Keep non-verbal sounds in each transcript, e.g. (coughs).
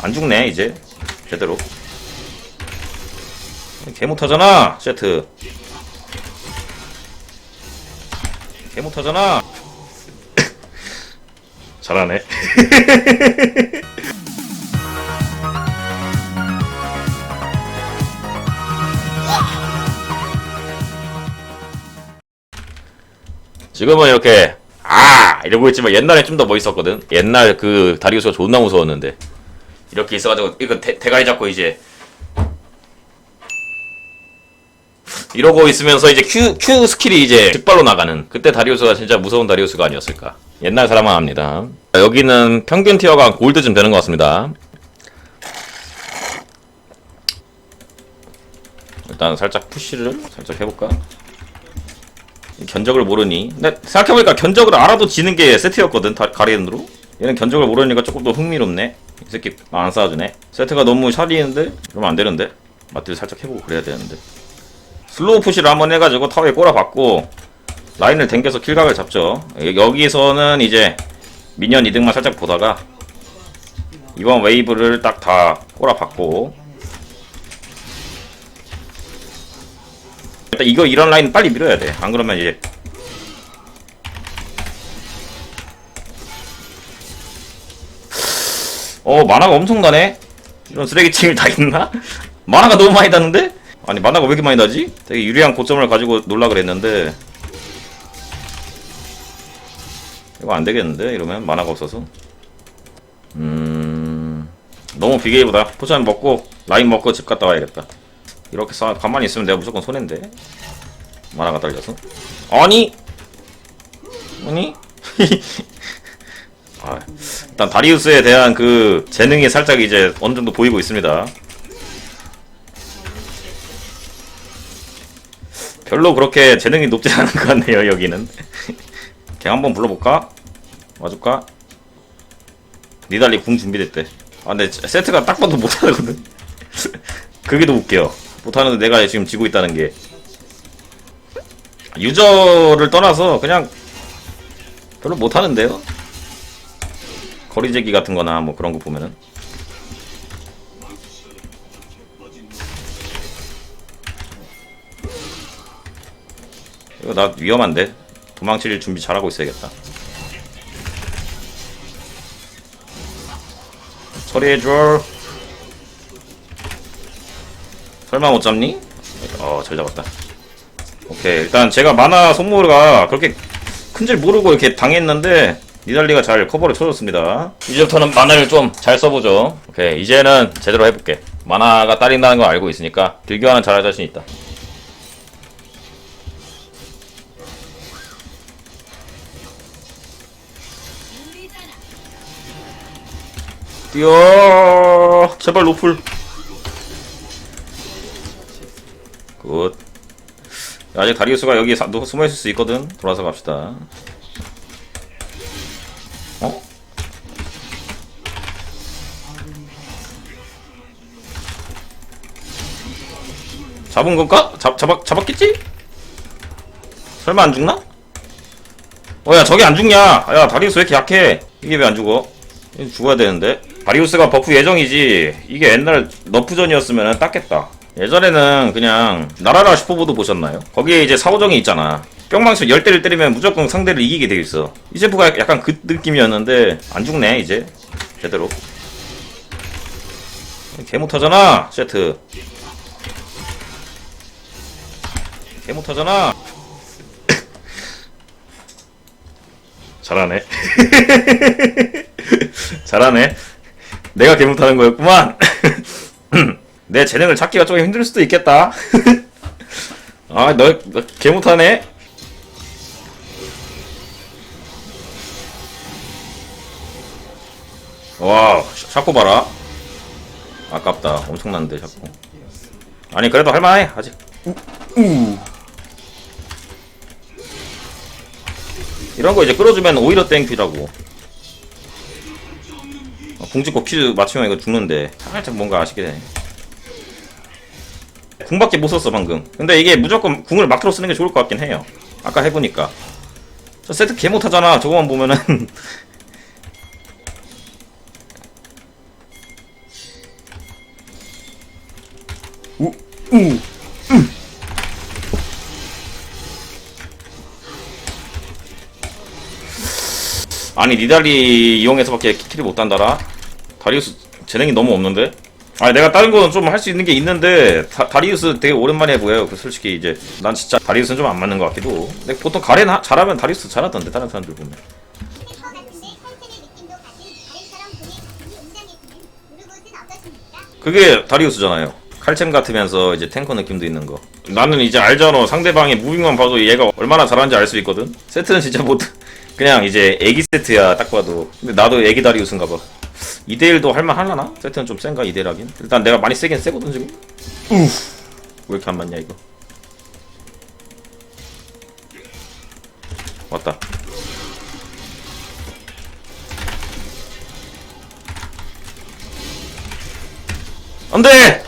안 죽네 이제. 제대로. 개 못하잖아 세트. 개 못하잖아. (coughs) 잘하네. (laughs) 지금은 이렇게 아! 이러고 있지만 옛날에 좀 더 멋있었거든. 옛날 그 다리우스가 존나 무서웠는데 이렇게 있어가지고 이거 대, 대가리 잡고 이제 이러고 있으면서 이제 Q, Q 스킬이 이제 직발로 나가는 그때 다리우스가 진짜 무서운 다리우스가 아니었을까. 옛날 사람만 합니다. 여기는 평균 티어가 골드쯤 되는 것 같습니다. 일단 살짝 푸시를 살짝 해볼까? 견적을 모르니. 근데 생각해보니까 견적을 알아도 지는 게 세트였거든 다, 가리엔으로. 얘는 견적을 모르니까 조금 더 흥미롭네 이 새끼 안 쌓아주네. 세트가 너무 샤리는데? 그러면 안 되는데? 맞들 살짝 해보고 그래야 되는데. 슬로우 푸시를 한번 해가지고 타워에 꼬라박고 라인을 당겨서 킬각을 잡죠. 여기서는 이제 미니언 이득만 살짝 보다가 이번 웨이브를 딱 다 꼬라박고. 일단 이거 이런 라인 빨리 밀어야 돼. 안 그러면 이제 어 만화가 엄청 나네. 이런 쓰레기층을 다 있나? (laughs) 만화가 너무 많이 나는데? 아니 만화가 왜 이렇게 많이 나지? 되게 유리한 고점을 가지고 놀라 그랬는데 이거 안 되겠는데 이러면 만화가 없어서 음 너무 비게이보다 포션 먹고 라인 먹고 집 갔다 와야겠다. 이렇게 싸 가만히 있으면 내가 무조건 손해인데 만화가 딸려서 아니 아니 (laughs) 아, 일단 다리우스에 대한 그 재능이 살짝 이제 어느 정도 보이고 있습니다. 별로 그렇게 재능이 높지 않은 것 같네요 여기는. (laughs) 걔 한번 불러볼까? 와줄까? 니달리 궁 준비됐대. 아 근데 세트가 딱 봐도 못하거든. (laughs) 그게 더 웃겨. 못하는데 내가 지금 지고 있다는 게. 유저를 떠나서 그냥 별로 못하는데요 거리 제기 같은 거나 뭐 그런 거 보면은 이거 나 위험한데 도망칠 준비 잘하고 있어야겠다 처리해줘 설마 못 잡니? 어, 잘 잡았다. 오케이. 일단 제가 만화 손모가 그렇게 큰줄 모르고 이렇게 당했는데 니달리가 잘 커버를 쳐줬습니다. 이제부터는 만화를 좀 잘 써보죠. 오케이. 이제는 제대로 해볼게. 만화가 딸린다는 거 알고 있으니까 딜교환은 잘할 자신 있다. 뛰어 제발 노플 굿. 아직 다리우스가 여기 사- 누- 숨어 있을 수 있거든. 돌아서 갑시다. 잡은 건가? 잡 잡았 잡았겠지? 설마 안 죽나? 어 야 저게 안 죽냐? 야 다리우스 왜 이렇게 약해? 이게 왜 안 죽어? 죽어야 되는데. 다리우스가 버프 예정이지. 이게 옛날 너프전이었으면 땄겠다. 예전에는 그냥 나라라 슈퍼보드 보셨나요? 거기에 이제 사오정이 있잖아. 뿅망치 열 대를 때리면 무조건 상대를 이기게 돼 있어. 이 제프가 약간 그 느낌이었는데 안 죽네 이제 제대로. 개 못하잖아 세트. 개 못하잖아. (coughs) 잘하네. (laughs) 잘하네. 내가 개 못하는 거였구만. (coughs) 내 재능을 찾기가 조금 힘들 수도 있겠다. (laughs) 아, 너, 너, 개 못하네? 와, 샤코 봐라. 아깝다. 엄청난데, 샤코. 아니, 그래도 할만해, 아직. 우, 우. 이런 거 이제 끌어주면 오히려 땡큐라고. 어, 궁 찍고 퀴즈 맞추면 이거 죽는데 살짝 뭔가 아쉽게 되네. 궁밖에 못 썼어 방금. 근데 이게 무조건 궁을 막으로 쓰는 게 좋을 것 같긴 해요. 아까 해보니까. 저 세트 개 못하잖아. 저거만 보면은. (laughs) 우, 우. 아니 니달리 이용해서밖에 킬을 못 단다라? 다리우스 재능이 너무 없는데? 아니 내가 다른 거는 좀 할 수 있는 게 있는데 다, 다리우스 되게 오랜만에 보여요 그 솔직히 이제 난 진짜 다리우스는 좀 안 맞는 것 같기도 근데 보통 가렌 하- 잘하면 다리우스 잘하던데 다른 사람들 보면? 그게 다리우스잖아요. 칼챔 같으면서 이제 탱커 느낌도 있는 거. 나는 이제 알잖아. 상대방의 무빙만 봐도 얘가 얼마나 잘하는지 알 수 있거든. 세트는 진짜 못 그냥 이제 애기 세트야 딱 봐도. 근데 나도 애기 다리우스인가 봐. 2대1도 할만 하려나? 세트는 좀 센가 2대1 하긴? 일단 내가 많이 세긴 세거든 지금. 우왜 이렇게 안 맞냐 이거. 왔다. 안돼!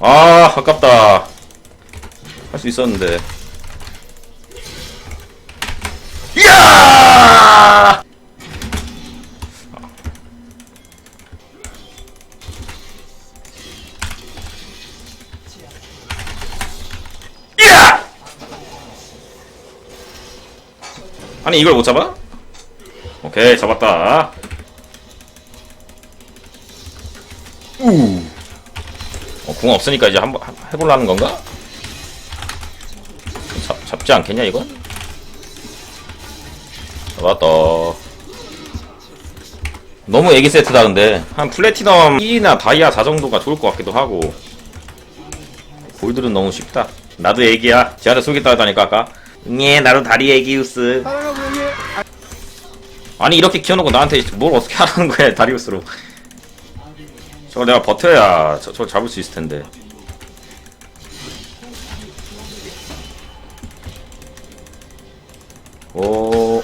아, 아깝다. 할 수 있었는데. 아니, 이걸 못 잡아? 오케이, 잡았다. 우. 어, 궁 없으니까 이제 한번 한- 해보려는 건가? 잡, 잡지 않겠냐 이건? 잡았다 너무 애기 세트다 근데 한 플래티넘 2나 다이아 4 정도가 좋을 것 같기도 하고 골들은 너무 쉽다 나도 애기야 지한테 속였다 하다니까 아까 예 나도 다리 애기우스 아니 이렇게 키워놓고 나한테 뭘 어떻게 하라는 거야 (laughs) 다리우스로 저거 내가 버텨야 저, 저 잡을 수 있을 텐데. 오.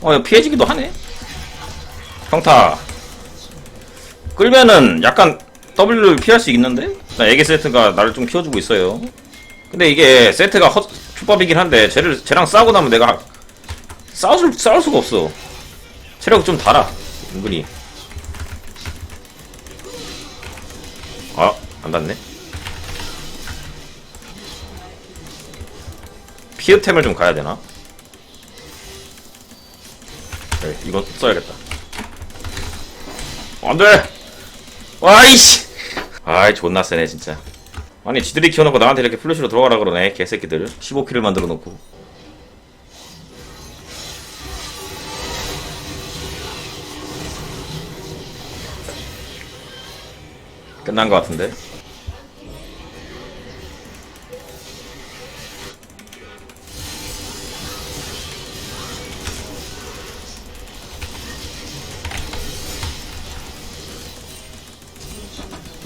어, 이거 피해지기도 하네. 평타. 끌면은 약간 W를 피할 수 있는데? 나 애기 세트가 나를 좀 키워주고 있어요. 근데 이게 세트가 헛, 초밥이긴 한데, 쟤를, 쟤랑 싸우고 나면 내가 싸울, 싸울 수가 없어. 체력 좀 달아. 은근히. 아, 안 닿네. 피어템을 좀 가야 되나? 그래, 이건 써야겠다. 안 돼! 와이씨! 아이, 존나 세네, 진짜. 아니, 지들이 키워놓고 나한테 이렇게 플래시로 들어가라 그러네, 개새끼들. 15킬을 만들어 놓고. 끝난 것 같은데.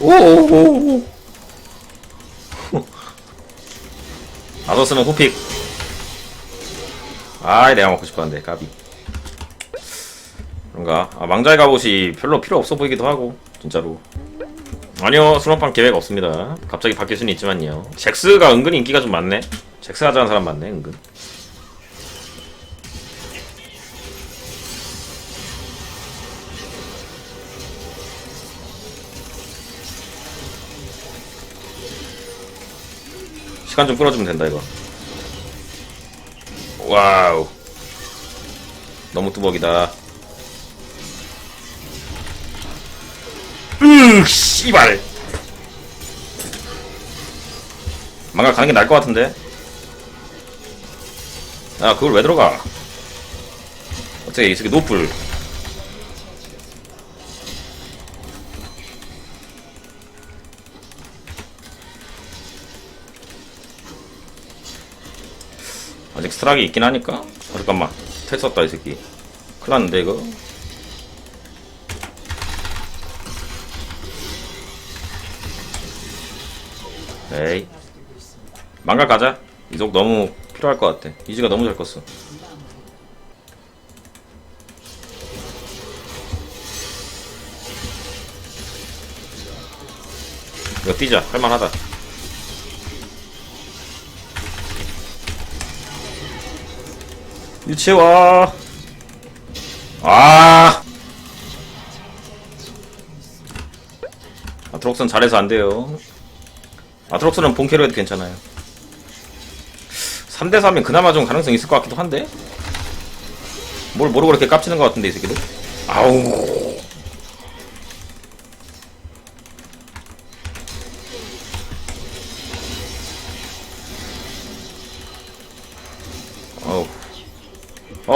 오오오. 나도 쓰면 후픽. 아이 내가 먹고 싶었는데 까비. 그런가? 아, 망자의 갑옷이 별로 필요 없어 보이기도 하고 진짜로. 아니요 수능방 계획 없습니다 갑자기 바뀔 수는 있지만요 잭스가 은근히 인기가 좀 많네 잭스 하자는 사람 많네 은근 시간 좀 끌어주면 된다 이거. 와우. 너무 뚜벅이다. 으 씨발. 망가 가는 게 나을 것 같은데? 아 그걸 왜 들어가? 어떻게 이 새끼 노플 스트락이 있긴 하니까. 어, 잠깐만. 텔 썼다 이 새끼. 큰일 났는데 이거. 에이. 망가 가자. 이속 너무 필요할 것 같아. 이지가 너무 잘 컸어. 이거 뛰자. 할만하다 유치와 아, 아트록스는 잘해서 안 돼요. 아트록스는 본캐로 해도 괜찮아요. 3대3이면 그나마 좀 가능성이 있을 것 같기도 한데? 뭘 모르고 그렇게 깝치는 것 같은데, 이 새끼들. 아우.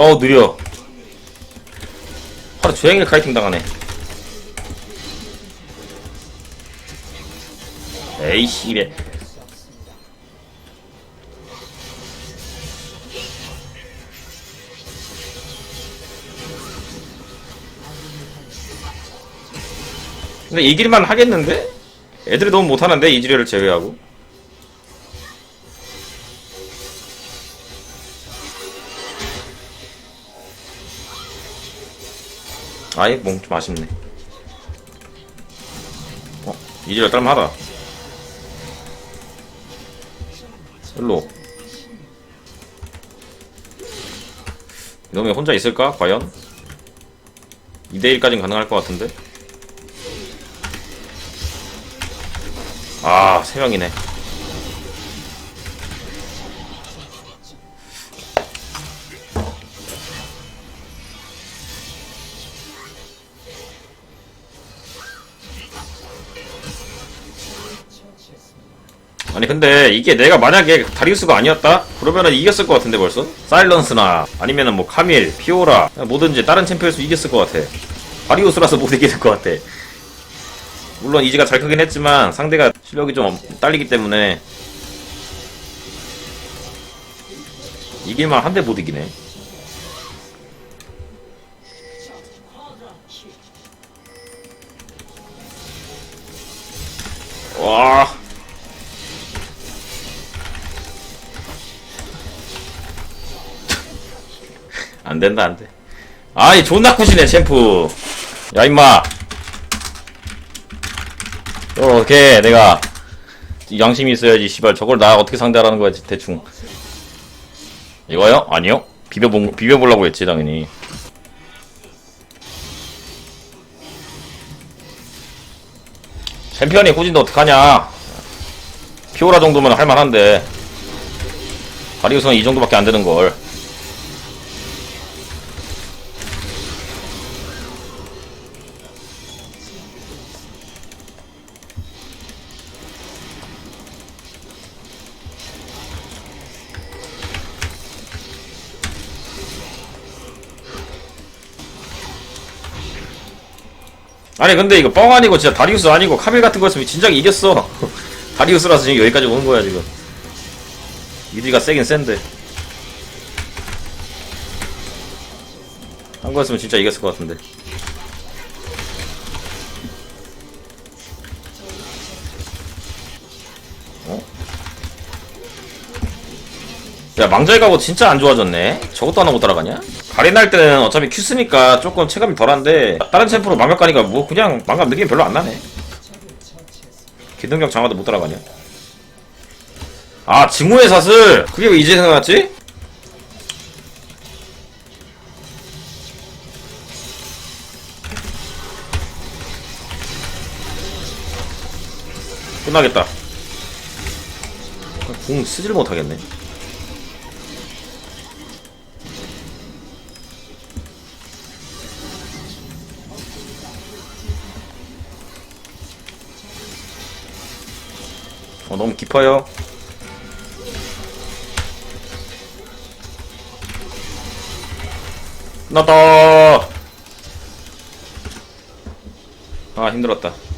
어우, 느려. 하루 종일 카이팅 당하네. 에이, 씨발. 근데 이길만 하겠는데? 애들이 너무 못하는데, 이지리를 제외하고. 아이, 몽좀 아쉽네. 어, 이지리 딸만하다. 일로. 이놈이 혼자 있을까? 과연? 2대1까진 가능할 것 같은데? 아, 세 명이네. 아니 근데 이게 내가 만약에 다리우스가 아니었다? 그러면은 이겼을 것 같은데 벌써? 사일런스나 아니면은 뭐 카밀, 피오라 뭐든지 다른 챔피언에서 이겼을 것 같아 다리우스라서 못 이길 것 같아 물론 이지가 잘 크긴 했지만 상대가 실력이 좀 딸리기 때문에 이길만 한데 못 이기네 와 안 된다 안 돼. 아이 존나 쿠시네 챔프. 야 임마. 저걸 어떻게 내가 양심이 있어야지 씨발 저걸 나 어떻게 상대하라는 거야 대충. 이거요? 아니요. 비벼보 비벼보려고 했지 당연히. 챔피언이 꾸진데 어떡하냐. 피오라 정도면 할만한데. 다리우스는 이 정도밖에 안 되는 걸. 아니 근데 이거 뻥 아니고 진짜 다리우스 아니고 카밀 같은 거였으면 진작에 이겼어. (laughs) 다리우스라서 지금 여기까지 오는 거야 지금. 이리가 세긴 센데. 한 거였으면 진짜 이겼을 것 같은데. 어? 야 망자의 가고 진짜 안 좋아졌네. 저것도 하나 못 따라가냐? 가린할 때는 어차피 큐 쓰니까 조금 체감이 덜한데 다른 챔프로 망각 가니까 뭐 그냥 망각 느낌이 별로 안 나네. 기능력 장화도 못 따라가냐? 아 증오의 사슬! 그게 왜 이제 생각났지? 끝나겠다. 궁 쓰질 못하겠네 깊어요. 나다. 아, 힘들었다.